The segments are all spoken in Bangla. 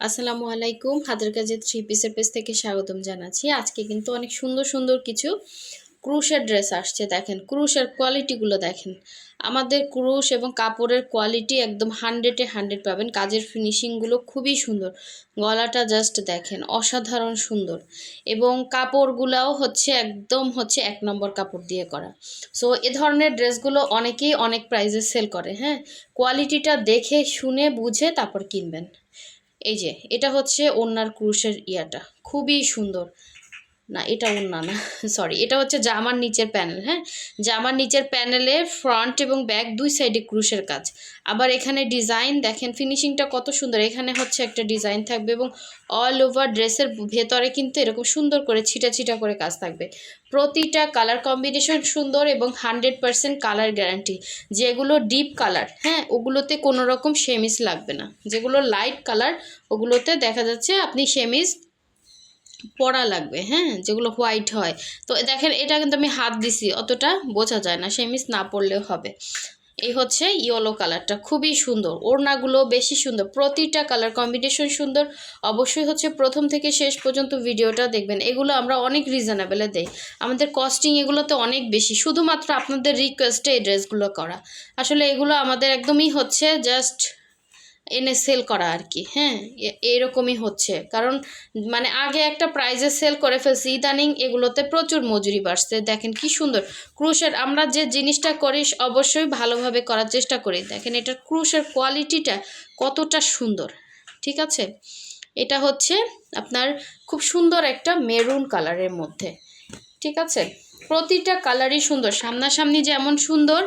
আসসালামু আলাইকুম। হাতের কাজে থ্রি পিসের পেজ থেকে স্বাগতম জানাচ্ছি। আজকে কিন্তু অনেক সুন্দর সুন্দর কিছু ক্রুশের ড্রেস আসছে, দেখেন। ক্রুশের কোয়ালিটিগুলো দেখেন। আমাদের ক্রুশ এবং কাপড়ের কোয়ালিটি একদম হান্ড্রেডে হান্ড্রেড পাবেন। কাজের ফিনিশিংগুলো খুবই সুন্দর। গলাটা জাস্ট দেখেন, অসাধারণ সুন্দর। এবং কাপড়গুলাও হচ্ছে একদম হচ্ছে এক নম্বর কাপড় দিয়ে করা। সো এ ধরনের ড্রেসগুলো অনেকেই অনেক প্রাইজে সেল করে হ্যাঁ? কোয়ালিটিটা দেখে, শুনে, বুঝে তারপর কিনবেন। এই যে এটা হচ্ছে ওনার ক্রুশের ইয়াটা। খুবই সুন্দর। না এটা ওন্না না সরি এটা হচ্ছে জামার নিচের প্যানেল হ্যাঁ? জামার নিচের প্যানেলে ফ্রন্ট এবং ব্যাক দুই সাইডে ক্রুশের কাজ। আবার এখানে ডিজাইন দেখেন ফিনিশিংটা কত সুন্দর, এখানে হচ্ছে একটা ডিজাইন থাকবে এবং অল ওভার ড্রেসের ভেতরে কিন্তু এরকম সুন্দর করে ছিটা ছিটা করে কাজ থাকবে। প্রতিটা কালার কম্বিনেশন সুন্দর এবং হান্ড্রেড পারসেন্ট কালার গ্যারান্টি যেগুলো ডিপ কালার হ্যাঁ ওগুলোতে কোনো রকম সেমিস লাগবে না। যেগুলো লাইট কালার ওগুলোতে দেখা যাচ্ছে আপনি সেমিস পরা লাগবে হ্যাঁ? যেগুলো হোয়াইট হয়। তো দেখেন, এটা কিন্তু আমি হাত দিছি, অতটা বোঝা যায় না, সেমিস না পড়লেও হবে। এই হচ্ছে ইয়েলো কালারটা খুবই সুন্দর। ওড়নাগুলো বেশি সুন্দর, প্রতিটা কালার কম্বিনেশন সুন্দর। অবশ্যই হচ্ছে প্রথম থেকে শেষ পর্যন্ত ভিডিওটা দেখবেন। এগুলো আমরা অনেক রিজনেবেলে দেই। আমাদের কস্টিং এগুলোতে অনেক বেশি, শুধুমাত্র আপনাদের রিকোয়েস্টে এই ড্রেসগুলো করা। আসলে এগুলো আমাদের একদমই হচ্ছে জাস্ট এনে সেল করা আর কি হ্যাঁ এরকমই হচ্ছে। কারণ মানে আগে একটা প্রাইজে সেল করে ফেলছি, ইদানিং এগুলোতে প্রচুর মজুরি বাড়ছে। দেখেন কি সুন্দর। ক্রুশের আমরা যে জিনিসটা করি, অবশ্যই ভালোভাবে করার চেষ্টা করি। দেখেন এটার ক্রুশের কোয়ালিটিটা কতটা সুন্দর, ঠিক আছে? এটা হচ্ছে আপনার খুব সুন্দর একটা মেরুন কালারের মধ্যে, ঠিক আছে? প্রতিটা কালারই সুন্দর। সামনাসামনি যেমন সুন্দর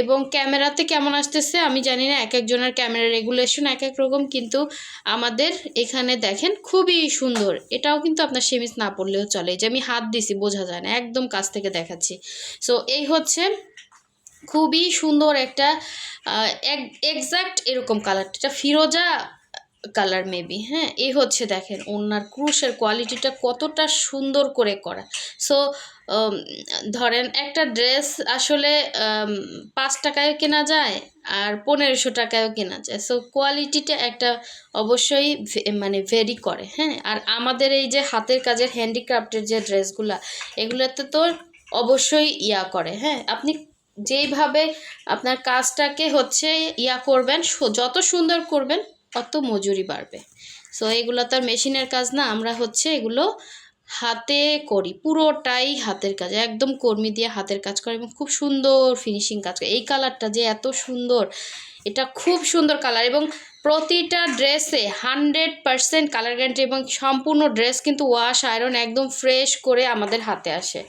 এবং ক্যামেরাতে কেমন আসতেছে আমি জানি না, এক একজনের ক্যামেরা রেগুলেশন এক এক রকম কিন্তু আমাদের এখানে দেখেন খুবই সুন্দর। এটাও কিন্তু আপনার সেমিস না পড়লেও চলে। যে আমি হাত দিছি, বোঝা যায় না, একদম কাছ থেকে দেখাচ্ছি। সো এই হচ্ছে খুবই সুন্দর একটা এক্সাক্ট এরকম কালারটা এটা ফিরোজা কালার মেবি হ্যাঁ? এই হচ্ছে দেখেন ওনার ক্রুশের কোয়ালিটিটা কতটা সুন্দর করে করা। সো ধরেন একটা ড্রেস আসলে পাঁচ টাকায়ও কেনা যায় আর পনেরোশো টাকায়ও কেনা যায়। সো কোয়ালিটিটা একটা অবশ্যই মানে ভেরি করে হ্যাঁ? আর আমাদের এই যে হাতের কাজের হ্যান্ডিক্রাফটের যে ড্রেসগুলা এগুলোতে তো অবশ্যই ইয়া করে হ্যাঁ? আপনি যেইভাবে আপনার কাজটাকে হচ্ছে ইয়া করবেন যত সুন্দর করবেন অত মজুরি বাড়বে। সো এগুলো তো আর মেশিনের কাজ না, আমরা হচ্ছে এগুলো হাতে করি, পুরোটাই হাতের কাজ, একদম কর্মী দিয়ে হাতের কাজ করে এবং খুব সুন্দর ফিনিশিং কাজ করে। এই কালারটা যে এত সুন্দর, এটা খুব সুন্দর কালার এবং প্রতিটা ড্রেসে হান্ড্রেড পারসেন্ট কালার গ্যারান্টি এবং সম্পূর্ণ ড্রেস কিন্তু ওয়াশ আয়রন একদম ফ্রেশ করে আমাদের হাতে আসে।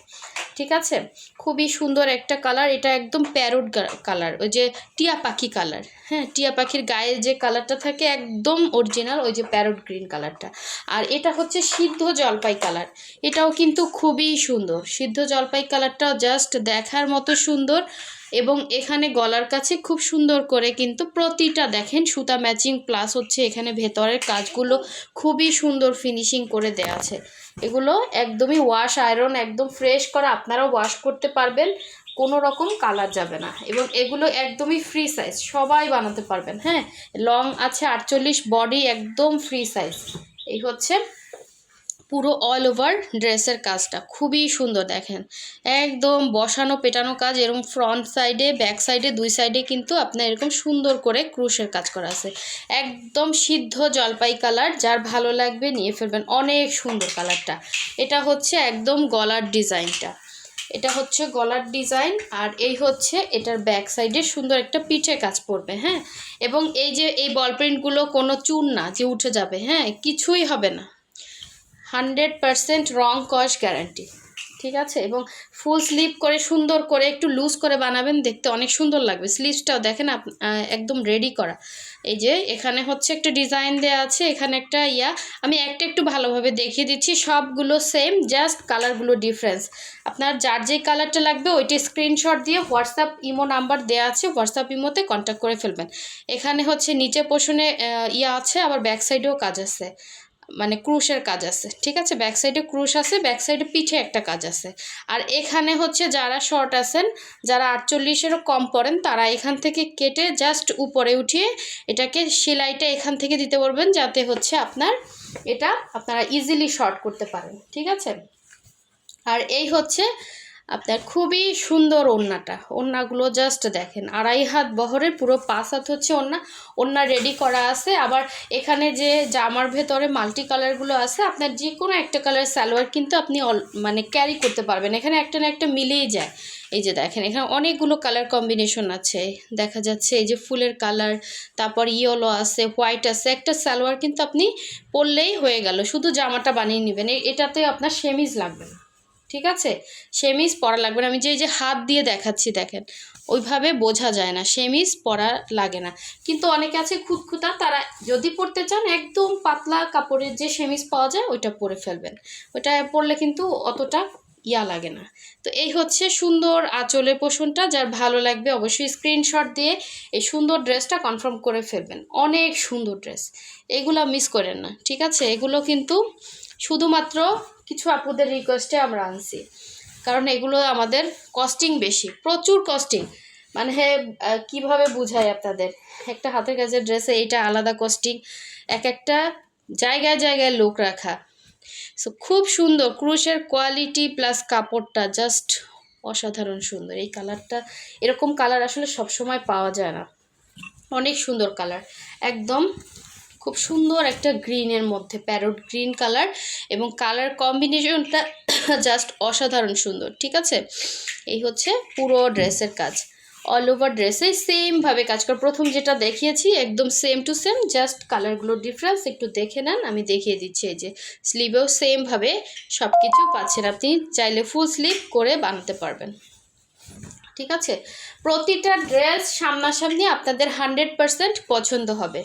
ঠিক আছে? খুবই সুন্দর একটা কালার এটা একদম প্যারোট কালার ওই যে টিয়া পাখি কালার হ্যাঁ? টিয়া পাখির গায়ে যে কালারটা থাকে একদম অরিজিনাল ওই যে প্যারোট গ্রিন কালারটা আর এটা হচ্ছে সিদ্ধ জলপাই কালার এটাও কিন্তু খুবই সুন্দর। সিদ্ধ জলপাই কালারটাও জাস্ট দেখার মতো সুন্দর। এবং এখানে গলার কাছে খুব সুন্দর করে কিন্তু প্রতিটা দেখেন সুতা ম্যাচিং প্লাস হচ্ছে এখানে ভেতরের কাজগুলো খুবই সুন্দর ফিনিশিং করে দেওয়া আছে। এগুলো একদমই ওয়াশ আয়রন একদম ফ্রেশ করা, আপনারাও ওয়াশ করতে পারবেন, কোনো রকম কালার যাবে না। এবং এগুলো একদমই ফ্রি সাইজ সবাই বানাতে পারবেন হ্যাঁ? লং আছে আটচল্লিশ বডি একদম ফ্রি সাইজ এই হচ্ছে পুরো অল ওভার ড্রেসের কাজটা। খুবই সুন্দর দেখেন। একদম বসানো, পেটানো কাজ এরকম ফ্রন্ট সাইডে ব্যাক সাইডে দুই সাইডে কিন্তু আপনার এরকম সুন্দর করে ক্রুশের কাজ করা আছে। একদম সিদ্ধ জলপাই কালার যার ভালো লাগবে নিয়ে ফেলবেন অনেক সুন্দর কালারটা এটা হচ্ছে একদম গলার ডিজাইনটা। এটা হচ্ছে গলার ডিজাইন আর এই হচ্ছে এটার ব্যাক সাইডে সুন্দর একটা পিঠে কাজ পড়বে হ্যাঁ? এবং এই যে এই বল প্রিন্টগুলো কোনো চুন না যে উঠে যাবে হ্যাঁ? কিছুই হবে না। হান্ড্রেড পারসেন্ট রং কস গ্যারান্টি। ঠিক আছে? এবং ফুল স্লিভ করে, সুন্দর করে, একটু লুজ করে বানাবেন, দেখতে অনেক সুন্দর লাগবে। স্লিভসটাও দেখেন একদম রেডি করা। এই যে, এখানে হচ্ছে একটা ডিজাইন দেওয়া আছে, এখানে একটা ইয়া। আমি একটা একটু ভালোভাবে দেখিয়ে দিচ্ছি, সবগুলো সেম, জাস্ট কালারগুলো ডিফারেন্স। আপনার যার যেই কালারটা লাগবে, ওইটি স্ক্রিনশট দিয়ে হোয়াটসঅ্যাপ ইমো নাম্বার দেওয়া আছে, হোয়াটসঅ্যাপ ইমোতে কন্ট্যাক্ট করে ফেলবেন। এখানে হচ্ছে নিচে পোষণে ইয়া আছে, আবার ব্যাক সাইডেও কাজ আছে। মানে ক্রুশের কাজ আছে, ঠিক আছে? ব্যাক সাইডে ক্রুশ আছে ব্যাক সাইডে পিঠে একটা কাজ আছে। আর এখানে হচ্ছে যারা শর্ট আছেন, যারা আটচল্লিশেরও কম পড়েন, তারা এখান থেকে কেটে জাস্ট উপরে উঠিয়ে এটাকে সেলাইটা এখান থেকে দিতে পারবেন যাতে হচ্ছে আপনার এটা আপনারা ইজিলি শর্ট করতে পারেন, ঠিক আছে? আর এই হচ্ছে আপনার খুবই সুন্দর ওড়নাটা। ওড়নাগুলো জাস্ট দেখেন, আড়াই হাত বহরের পুরো পাঁচ হাত হচ্ছে ওড়না। ওড়না রেডি করা আছে। আবার এখানে যে জামার ভেতরে মাল্টি কালারগুলো আছে, আপনার যে কোনো একটা কালার সালোয়ার কিন্তু আপনি মানে ক্যারি করতে পারবেন। এখানে একটা না একটা মিলেই যায়। এই যে দেখেন, এখানে অনেকগুলো কালার কম্বিনেশন আছে। দেখা যাচ্ছে এই যে ফুলের কালার তারপর ইয়েলো আছে হোয়াইট আছে। একটা সালোয়ার কিন্তু আপনি পরলেই হয়ে গেল। শুধু জামাটা বানিয়ে নেবেন। এটাতে আপনার সেমিজ লাগবে না। ঠিক আছে? সেমিজ পরা লাগবে না। আমি যে যে হাত দিয়ে দেখাচ্ছি, দেখেন। ওইভাবে বোঝা যায় না। সেমিজ পরা লাগে না। কিন্তু অনেকে আছে খুঁতখুতা, তারা যদি পরতে চান, একদম পাতলা কাপড়ের যে সেমিজ পাওয়া যায়, ওইটা পরে ফেলবেন। ওইটা পরলে কিন্তু অতটা ইয়া লাগে না। তো এই হচ্ছে সুন্দর আঁচলের পোষণটা। যার ভালো লাগবে অবশ্যই স্ক্রিনশট দিয়ে এই সুন্দর ড্রেসটা কনফার্ম করে ফেলবেন। অনেক সুন্দর ড্রেস। এগুলো মিস করেন না। ঠিক আছে? এগুলো কিন্তু শুধুমাত্র কিছু আপুদের রিকোয়েস্টে আমরা আনছি। কারণ এগুলো আমাদের কস্টিং বেশি, প্রচুর কস্টিং মানে কীভাবে বুঝাই আপনাদের? একটা হাতের কাজের ড্রেসে এইটা আলাদা কস্টিং এক একটা জায়গায় জায়গায় লোক রাখা। সো খুব সুন্দর, ক্রুশের কোয়ালিটি প্লাস কাপড়টা জাস্ট অসাধারণ সুন্দর। এই কালারটা এরকম কালার আসলে সবসময় পাওয়া যায় না। অনেক সুন্দর কালার একদম খুব সুন্দর একটা গ্রিনের মধ্যে প্যারোট গ্রিন কালার এবং কালার কম্বিনেশনটা জাস্ট অসাধারণ সুন্দর, ঠিক আছে? এই হচ্ছে পুরো ড্রেসের কাজ। অল ওভার ড্রেসে সেমভাবে কাজ কর। প্রথম যেটা দেখিয়েছি, একদম সেম টু সেম জাস্ট কালারগুলোর ডিফারেন্স একটু দেখে নেন, আমি দেখিয়ে দিচ্ছি এই যে। স্লিভেও সেমভাবে সব কিছু পাচ্ছেন আপনি, চাইলে ফুল স্লিভ করে বানাতে পারবেন। ঠিক আছে? প্রতিটা ড্রেস সামনাসামনি আপনাদের হান্ড্রেড পারসেন্ট পছন্দ হবে।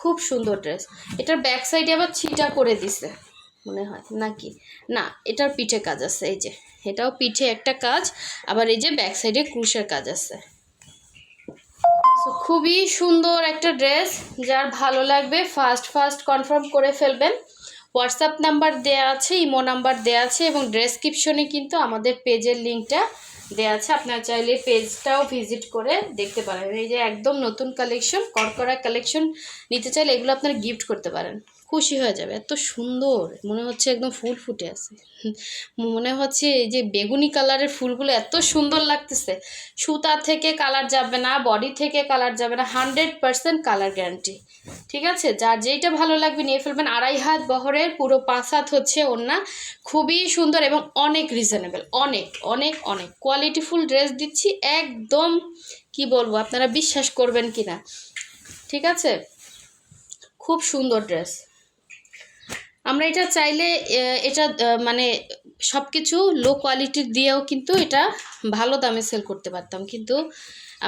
খুব সুন্দর ড্রেস এটার ব্যাক সাইডে আবার ছিটা করে দিছে, মনে হয়, নাকি? না, এটার পিঠে কাজ আছে, এই যে। এটাও পিঠে একটা কাজ, আবার এই যে ব্যাক সাইডে ক্রুশের কাজ আছে। খুবই সুন্দর একটা ড্রেস যার ভালো লাগবে ফার্স্ট ফার্স্ট কনফার্ম করে ফেলবেন। হোয়াটসঅ্যাপ নাম্বার দেয়া আছে ইমো নাম্বার দেয়া আছে, এবং ডেসক্রিপশনে কিন্তু আমাদের পেজের লিঙ্কটা দেয়া আছে। আপনারা চাইলে পেজটাও ভিজিট করে দেখতে পারেন। এই যে একদম নতুন কালেকশন করকরা কালেকশন নিতে চাইলে এগুলো আপনারা গিফট করতে পারেন। খুশি হয়ে যাবে। এত সুন্দর। মনে হচ্ছে একদম ফুল ফুটে আছে। মনে হচ্ছে এই যে বেগুনি কালারের ফুলগুলো এত সুন্দর লাগতেছে। সুতা থেকে কালার যাবে না বডি থেকে কালার যাবে না হান্ড্রেড পার্সেন্ট কালার গ্যারান্টি ঠিক আছে? যার যেইটা ভালো লাগবে নিয়ে ফেলবেন। আড়াই হাত বহরের পুরো পাঁচ হাত হচ্ছে ওড়না। খুবই সুন্দর এবং অনেক রিজনেবল অনেক অনেক অনেক। কোয়ালিটিফুল ড্রেস দিচ্ছি একদম, কি বলব, আপনারা বিশ্বাস করবেন কি না ঠিক আছে? খুব সুন্দর ড্রেস আমরা এটা চাইলে এটা মানে সব কিছু লো কোয়ালিটির দিয়েও কিন্তু এটা ভালো দামে সেল করতে পারতাম। কিন্তু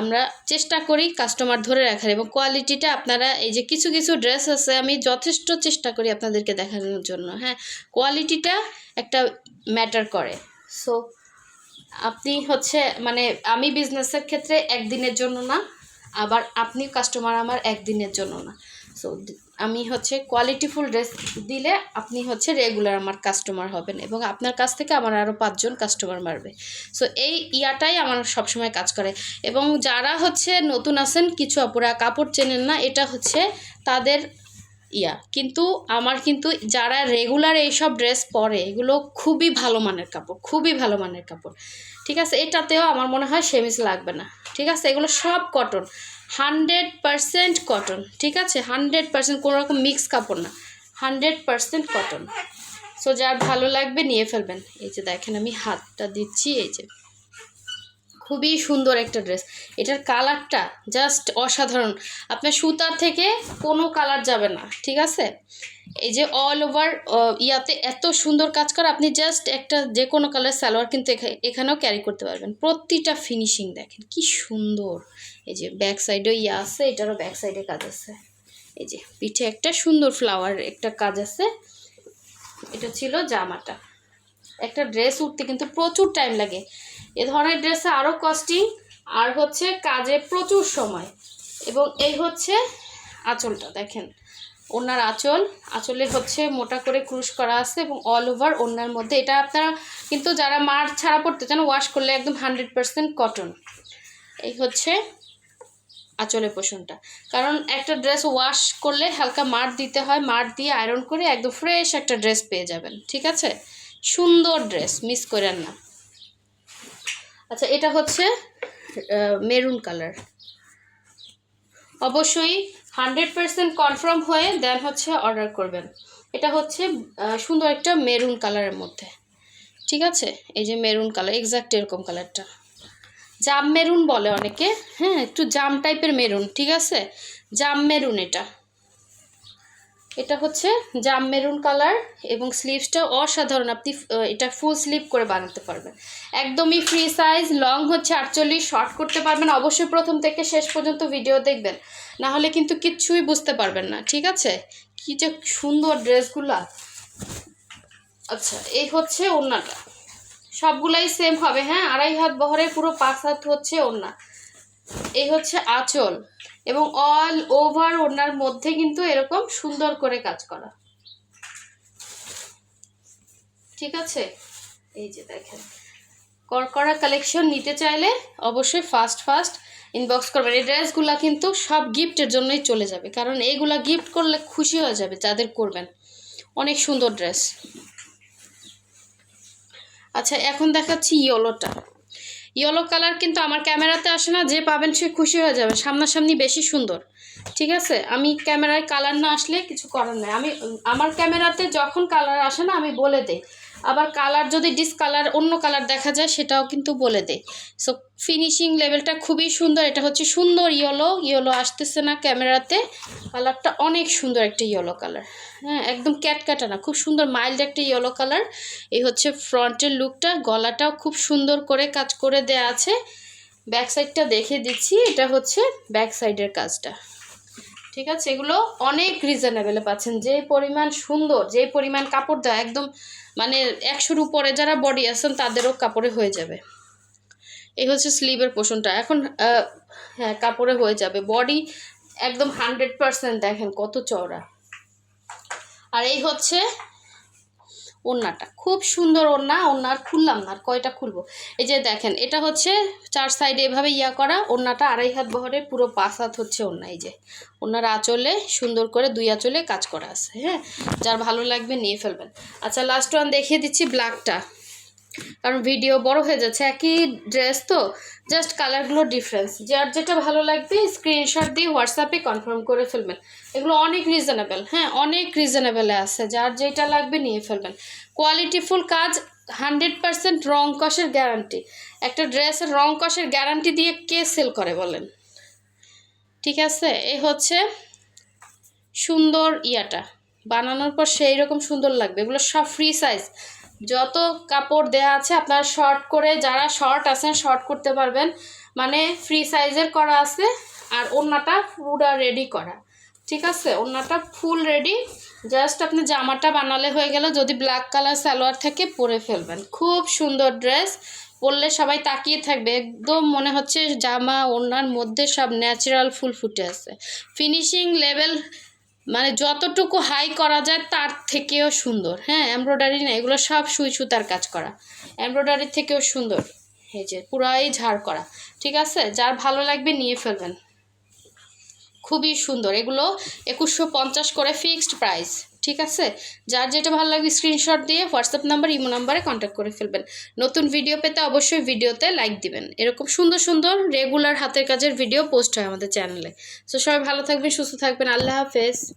আমরা চেষ্টা করি কাস্টমার ধরে রাখার এবং কোয়ালিটিটা আপনারা, এই যে কিছু কিছু ড্রেস আছে, আমি যথেষ্ট চেষ্টা করি আপনাদেরকে দেখানোর জন্য। হ্যাঁ কোয়ালিটিটা একটা ম্যাটার করে। সো আপনি হচ্ছে মানে আমি বিজনেসের ক্ষেত্রে একদিনের জন্য না, আবার আপনি কাস্টমার আমার একদিনের জন্য না। সো আমি হচ্ছে কোয়ালিটিফুল ড্রেস দিলে আপনি হচ্ছে রেগুলার আমার কাস্টমার হবেন এবং আপনার কাছ থেকে আমার আরও পাঁচজন কাস্টমার মারবে। সো এই ইয়াটাই আমার সবসময় কাজ করে এবং যারা হচ্ছে নতুন আছেন, কিছু অপরা কাপড় চেনেন না, এটা হচ্ছে তাদের ইয়া। কিন্তু আমার কিন্তু যারা রেগুলার এইসব ড্রেস পরে, এগুলো খুবই ভালো মানের কাপড়, খুবই ভালো মানের কাপড়। ঠিক আছে? এটাতেও আমার মনে হয় সেমিস লাগবে না। ঠিক আছে? এগুলো সব কটন হান্ড্রেড পারসেন্ট কটন, ঠিক আছে? হান্ড্রেড পারসেন্ট কোনো রকম মিক্স কাপড় না, হান্ড্রেড পারসেন্ট কটন। সো যার ভালো লাগবে নিয়ে ফেলবেন। এই যে দেখেন আমি হাতটা দিচ্ছি, এই যে। খুবই সুন্দর একটা ড্রেস। এটার কালারটা জাস্ট অসাধারণ। আপনার সুতার থেকে কোনো কালার যাবে না, ঠিক আছে? এই যে অল ওভার ইয়াতে এত সুন্দর কাজ করা, আপনি জাস্ট একটা যে কোনো কালার সালোয়ার কিন্তু এখা- এখানেও ক্যারি করতে পারবেন। প্রতিটা ফিনিশিং দেখেন, কি সুন্দর। এই যে ব্যাক সাইডেও ইয়া আছে, এটারও ব্যাক সাইডে কাজ আছে। এই যে পিঠে একটা সুন্দর ফ্লাওয়ার একটা কাজ আছে। এটা ছিল জামাটা। একটা ড্রেস উঠতে কিন্তু প্রচুর টাইম লাগে। এ ধরনের ড্রেসে আরও কস্টিং আর হচ্ছে কাজে প্রচুর সময়। এবং এই হচ্ছে আঁচলটা, দেখেন। ওনার আঁচল, আঁচলে হচ্ছে মোটা করে ক্রুশ করা আছে এবং অল ওভার ওনার মধ্যে। এটা আপনারা কিন্তু যারা মার ছাড়া পড়তে চান ওয়াশ করলে একদম হান্ড্রেড পার্সেন্ট কটন এই হচ্ছে আঁচলের পোষণটা। কারণ একটা ড্রেস ওয়াশ করলে হালকা মার দিতে হয়, মার দিয়ে আয়রন করে একদম ফ্রেশ একটা ড্রেস পেয়ে যাবেন, ঠিক আছে? সুন্দর ড্রেস মিস করেন না। আচ্ছা এটা হচ্ছে মেরুন কালার অবশ্যই হান্ড্রেড পার্সেন্ট কনফার্ম হয়ে দেন হচ্ছে অর্ডার করবেন। এটা হচ্ছে সুন্দর একটা মেরুন কালারের মধ্যে। ঠিক আছে? এই যে মেরুন কালার এক্সাক্ট এরকম কালারটা জাম মেরুন বলে অনেকে হ্যাঁ একটু জাম টাইপের মেরুন ঠিক আছে? জাম মেরুন এটা। এটা হচ্ছে জাম মেরুন কালার এবং স্লিভসটা অসাধারণ। আপনি এটা ফুল স্লিভ করে বানাতে পারবেন। একদমই ফ্রি সাইজ লং হচ্ছে আটচল্লিশ শর্ট করতে পারবেন। অবশ্যই প্রথম থেকে শেষ পর্যন্ত ভিডিও দেখবেন। না হলে কিন্তু কিচ্ছুই বুঝতে পারবেন না, ঠিক আছে? কি যে সুন্দর ড্রেসগুলা। আচ্ছা এই হচ্ছে ওড়নাটা। সবগুলাই সেম হবে হ্যাঁ? আড়াই হাত বহরে পুরো পাঁচ হাত হচ্ছে ওড়না। এই হচ্ছে আঁচল এবং অল ওভার ওনার মধ্যে কিন্তু এরকম সুন্দর করে কাজ করা। ঠিক আছে? এই যে দেখেন। করকরা কালেকশন নিতে চাইলে অবশ্যই ফাস্ট ফাস্ট ইনবক্স করবেন। এই ড্রেসগুলো কিন্তু সব গিফটের জন্যই চলে যাবে। কারণ এইগুলা গিফট করলে খুশি হয়ে যাবে যাদের করবেন। অনেক সুন্দর ড্রেস আচ্ছা এখন দেখাচ্ছি ইয়েলোটা। ইয়েলো কালার কিন্তু আমার ক্যামেরাতে আসে না, যে পাবেন সে খুশি হয়ে যাবে। সামনাসামনি বেশি সুন্দর। ঠিক আছে? আমি ক্যামেরায় কালার না আসলে কিছু করার নাই। আমি, আমার ক্যামেরাতে যখন কালার আসে না, আমি বলে দেই। আবার কালার যদি ডিসকালার অন্য কালার দেখা যায়, সেটাও কিন্তু বলে দেয়। সো ফিনিশিং লেভেলটা খুবই সুন্দর। এটা হচ্ছে সুন্দর ইয়েলো ইয়েলো আসতেছে না ক্যামেরাতে। কালারটা অনেক সুন্দর একটা ইয়েলো কালার হ্যাঁ একদম ক্যাটকাটা না, খুব সুন্দর মাইল্ড একটা ইয়েলো কালার এই হচ্ছে ফ্রন্টের লুকটা গলাটাও খুব সুন্দর করে কাজ করে দেয়া আছে। ব্যাক সাইডটা দেখে দিচ্ছি, এটা হচ্ছে ব্যাক সাইডের কাজটা। ঠিক আছে? এগুলো অনেক রিজনেবেলে পাচ্ছেন। যে পরিমাণ সুন্দর, যে পরিমাণ কাপড় দেওয়া একদম মানে একশোর উপরে যারা বডি আছেন, তাদেরও কাপড়ে হয়ে যাবে। এই হচ্ছে স্লিভের পোষণটা এখন হ্যাঁ কাপড়ে হয়ে যাবে। বডি একদম হান্ড্রেড পারসেন্ট দেখেন কত চওড়া। আর এই হচ্ছে ওড়নাটা। খুব সুন্দর ওড়না ওড়না আর খুললাম না, আর কয়টা খুলবো? এই যে দেখেন, এটা হচ্ছে চার সাইডে এভাবে ইয়া করা, ওড়নাটা আড়াই হাত বহরের, পুরো পাঁচ হাত হচ্ছে ওড়না, এই যে। ওনার আঁচলে সুন্দর করে দুই আঁচলে কাজ করা আছে হ্যাঁ? যার ভালো লাগবে নিয়ে ফেলবেন। আচ্ছা লাস্ট ওয়ান দেখিয়ে দিচ্ছি ব্ল্যাকটা কারণ ভিডিও বড় হয়ে যাচ্ছে। একই ড্রেস তো জাস্ট কালারগুলো ডিফারেন্স যার যেটা ভালো লাগবে স্ক্রিনশট দিয়ে হোয়াটসঅ্যাপে কনফার্ম করে ফেলবেন। এগুলো অনেক রিজনেবল হ্যাঁ অনেক রিজনেবলে আছে। যার যেটা লাগবে নিয়ে ফেলবেন। কোয়ালিটিফুল কাজ হান্ড্রেড পার্সেন্ট রং কষের গ্যারান্টি একটা ড্রেসের রং কষের গ্যারান্টি দিয়ে কে সেল করে বলেন? ঠিক আছে? এই হচ্ছে সুন্দর ইয়াটা। বানানোর পর সেই রকম সুন্দর লাগবে। এগুলো সব ফ্রি সাইজ যত কাপড় দেয়া আছে আপনারা শর্ট করে, যারা শর্ট আছেন শর্ট করতে পারবেন। মানে ফ্রি সাইজের করা আছে আর ওড়নাটা পুরা রেডি করা। ঠিক আছে? ওড়নাটা ফুল রেডি জাস্ট আপনি জামাটা বানালে হয়ে গেল, যদি ব্ল্যাক কালার সালোয়ার থেকে পরে ফেলবেন। খুব সুন্দর ড্রেস পরলে সবাই তাকিয়ে থাকবে। একদম মনে হচ্ছে জামা, ওড়নার মধ্যে সব ন্যাচারাল ফুল ফুটে আছে। ফিনিশিং লেভেল মানে যতটুকু হাই করা যায় তার থেকেও সুন্দর। হ্যাঁ এমব্রয়ডারি না, এগুলো সব সুই সুতার কাজ করা। এমব্রয়ডারির থেকেও সুন্দর। এই যে, পুরাই ঝাড় করা। ঠিক আছে? যার ভালো লাগবে নিয়ে ফেলবেন। খুবই সুন্দর। এগুলো একুশশো পঞ্চাশ করে ফিক্সড প্রাইস ঠিক আছে? যার যেটা ভালো লাগবে স্ক্রিনশট দিয়ে হোয়াটসঅ্যাপ নাম্বার ইমো নাম্বারে কন্ট্যাক্ট করে ফেলবেন। নতুন ভিডিও পেতে অবশ্যই ভিডিওতে লাইক দিবেন। এরকম সুন্দর সুন্দর রেগুলার হাতের কাজের ভিডিও পোস্ট হয় আমাদের চ্যানেলে সো সবাই ভালো থাকবেন, সুস্থ থাকবেন। আল্লাহ হাফেজ।